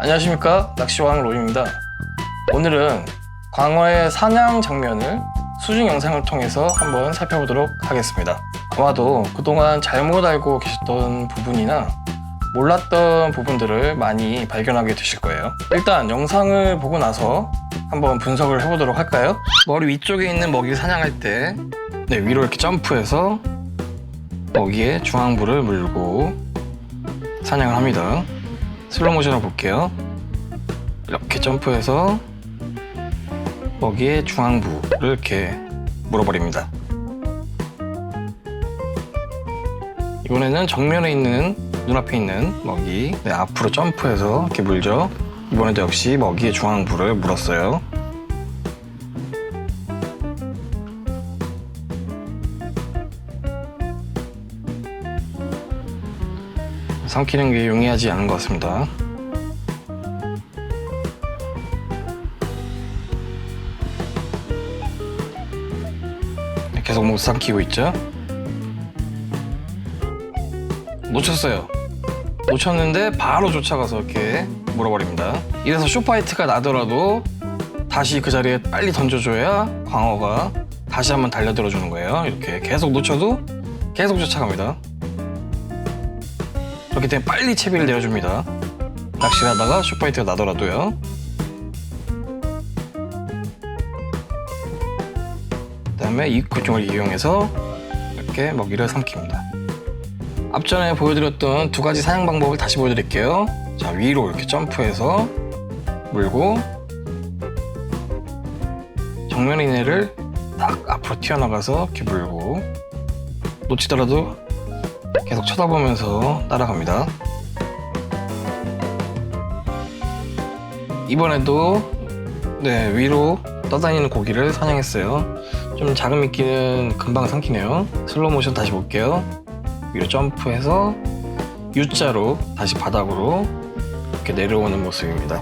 안녕하십니까? 낚시왕 로입니다. 오늘은 광어의 사냥 장면을 수중 영상을 통해서 한번 살펴보도록 하겠습니다. 아마도 그동안 잘못 알고 계셨던 부분이나 몰랐던 부분들을 많이 발견하게 되실 거예요. 일단 영상을 보고 나서 한번 분석을 해보도록 할까요? 머리 위쪽에 있는 먹이를 사냥할 때 네, 위로 이렇게 점프해서 먹이에 중앙부를 물고 사냥을 합니다 슬로우 모션을 볼게요. 이렇게 점프해서 먹이의 중앙부를 이렇게 물어버립니다. 이번에는 정면에 있는 눈앞에 있는 먹이 네, 앞으로 점프해서 이렇게 물죠. 이번에도 역시 먹이의 중앙부를 물었어요. 삼키는 게 용이하지 않은 것 같습니다. 계속 못 삼키고 있죠? 놓쳤어요. 놓쳤는데 바로 쫓아가서 이렇게 물어버립니다. 이래서 쇼파이트가 나더라도 다시 그 자리에 빨리 던져줘야 광어가 다시 한번 달려들어 주는 거예요. 이렇게 계속 놓쳐도 계속 쫓아갑니다. 그렇기 때문에 빨리 채비를 내려줍니다. 낚시를 하다가 슈퍼히트가 나더라도요. 그다음에 이 구종을 이용해서 이렇게 먹이를 삼킵니다. 앞전에 보여드렸던 두 가지 사냥 방법을 다시 보여드릴게요. 자 위로 이렇게 점프해서 물고 있는 애를 딱 앞으로 튀어나가서 이렇게 물고 놓치더라도 계속 쳐다보면서 따라갑니다. 이번에도 네 위로 떠다니는 고기를 사냥했어요. 좀 작은 미끼는 금방 삼키네요. 슬로우 모션 다시 볼게요. 위로 점프해서 U자로 다시 바닥으로 이렇게 내려오는 모습입니다.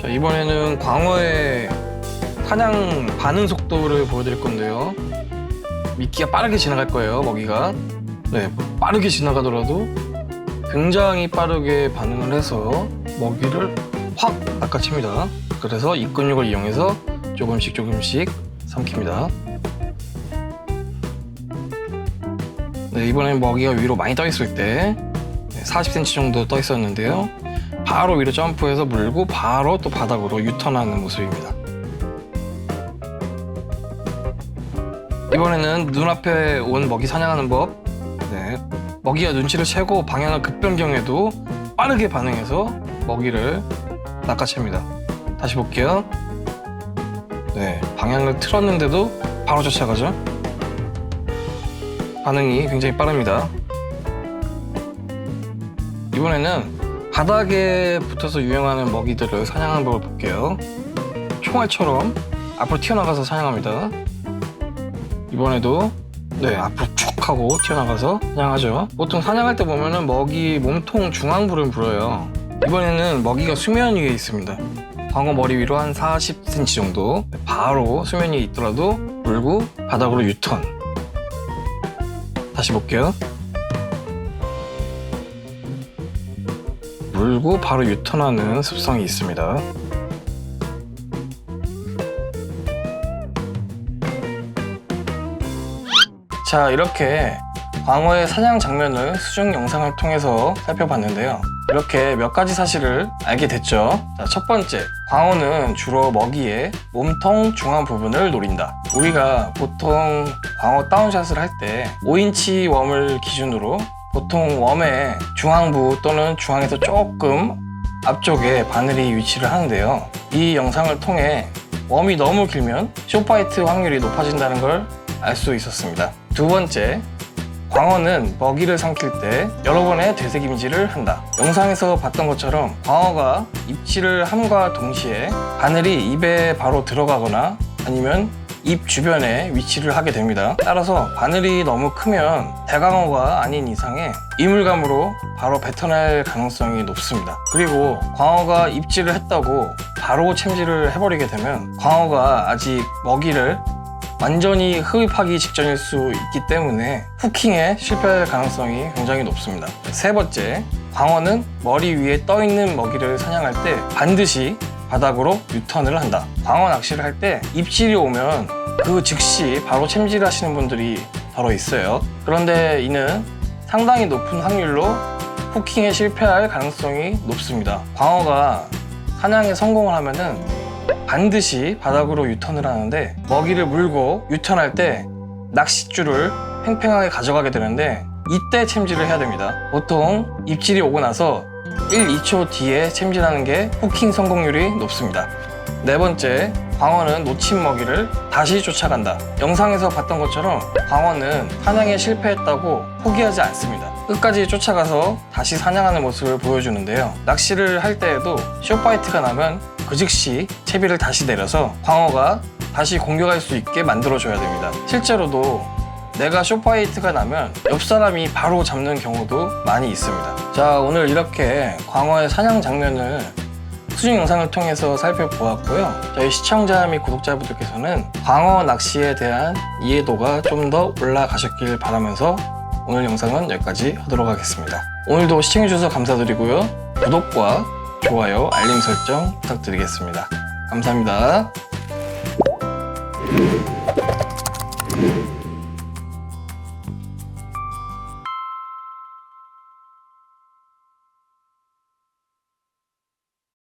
자 이번에는 광어의 사냥 반응 속도를 보여드릴 건데요. 미끼가 빠르게 지나갈 거예요, 먹이가. 네, 빠르게 지나가더라도 굉장히 빠르게 반응을 해서 먹이를 확 낚아챕니다. 그래서 이 근육을 이용해서 조금씩 조금씩 삼킵니다. 네, 이번엔 먹이가 위로 많이 떠 있을 때 40cm 정도 떠 있었는데요. 바로 위로 점프해서 물고 바로 또 바닥으로 유턴하는 모습입니다. 이번에는 눈앞에 온 먹이 사냥하는 법. 네. 먹이가 눈치를 채고 방향을 급변경해도 빠르게 반응해서 먹이를 낚아챕니다. 다시 볼게요. 네. 방향을 틀었는데도 바로 쫓아가죠. 반응이 굉장히 빠릅니다. 이번에는 바닥에 붙어서 유행하는 먹이들을 사냥하는 법을 볼게요. 총알처럼 앞으로 튀어나가서 사냥합니다. 이번에도 네. 앞으로 쭉 하고 튀어나가서 사냥하죠. 보통 사냥할 때 보면은 먹이 몸통 중앙부를 불어요. 이번에는 먹이가 수면 위에 있습니다. 광어 머리 위로 한 40cm 정도 바로 수면 위에 있더라도 물고 바닥으로 유턴. 다시 볼게요. 물고 바로 유턴하는 습성이 있습니다 자 이렇게 광어의 사냥 장면을 수중 영상을 통해서 살펴봤는데요. 이렇게 몇 가지 사실을 알게 됐죠. 자, 첫 번째 광어는 주로 먹이의 몸통 중앙 부분을 노린다. 우리가 보통 광어 다운샷을 할 때 5인치 웜을 기준으로 보통 웜의 중앙부 또는 중앙에서 조금 앞쪽에 바늘이 위치를 하는데요. 이 영상을 통해 웜이 너무 길면 쇼파이트 확률이 높아진다는 걸 알 수 있었습니다. 두 번째, 광어는 먹이를 삼킬 때 여러 번의 되새김질을 한다. 영상에서 봤던 것처럼 광어가 입질을 함과 동시에 바늘이 입에 바로 들어가거나 아니면 입 주변에 위치를 하게 됩니다. 따라서 바늘이 너무 크면 대광어가 아닌 이상에 이물감으로 바로 뱉어낼 가능성이 높습니다. 그리고 광어가 입질을 했다고 바로 챔질을 해버리게 되면 광어가 아직 먹이를 완전히 흡입하기 직전일 수 있기 때문에 후킹에 실패할 가능성이 굉장히 높습니다. 세 번째, 광어는 머리 위에 떠 있는 먹이를 사냥할 때 반드시 바닥으로 유턴을 한다. 광어 낚시를 할 때 입질이 오면 그 즉시 바로 챔질하시는 분들이 더러 있어요. 그런데 이는 상당히 높은 확률로 후킹에 실패할 가능성이 높습니다. 광어가 사냥에 성공을 하면은 반드시 바닥으로 유턴을 하는데 먹이를 물고 유턴할 때 낚싯줄을 팽팽하게 가져가게 되는데 이때 챔질을 해야 됩니다. 보통 입질이 오고 나서 1, 2초 뒤에 챔질하는 게 후킹 성공률이 높습니다. 네 번째, 광어는 놓친 먹이를 다시 쫓아간다. 영상에서 봤던 것처럼 광어는 사냥에 실패했다고 포기하지 않습니다. 끝까지 쫓아가서 다시 사냥하는 모습을 보여주는데요. 낚시를 할 때에도 쇼파이트가 나면 그 즉시 채비를 다시 내려서 광어가 다시 공격할 수 있게 만들어줘야 됩니다. 실제로도 내가 쇼파이트가 나면 옆 사람이 바로 잡는 경우도 많이 있습니다. 자, 오늘 이렇게 광어의 사냥 장면을 수중 영상을 통해서 살펴보았고요. 저희 시청자 및 구독자분들께서는 광어 낚시에 대한 이해도가 좀 더 올라가셨길 바라면서 오늘 영상은 여기까지 하도록 하겠습니다. 오늘도 시청해주셔서 감사드리고요. 구독과 좋아요, 알림 설정 부탁드리겠습니다. 감사합니다.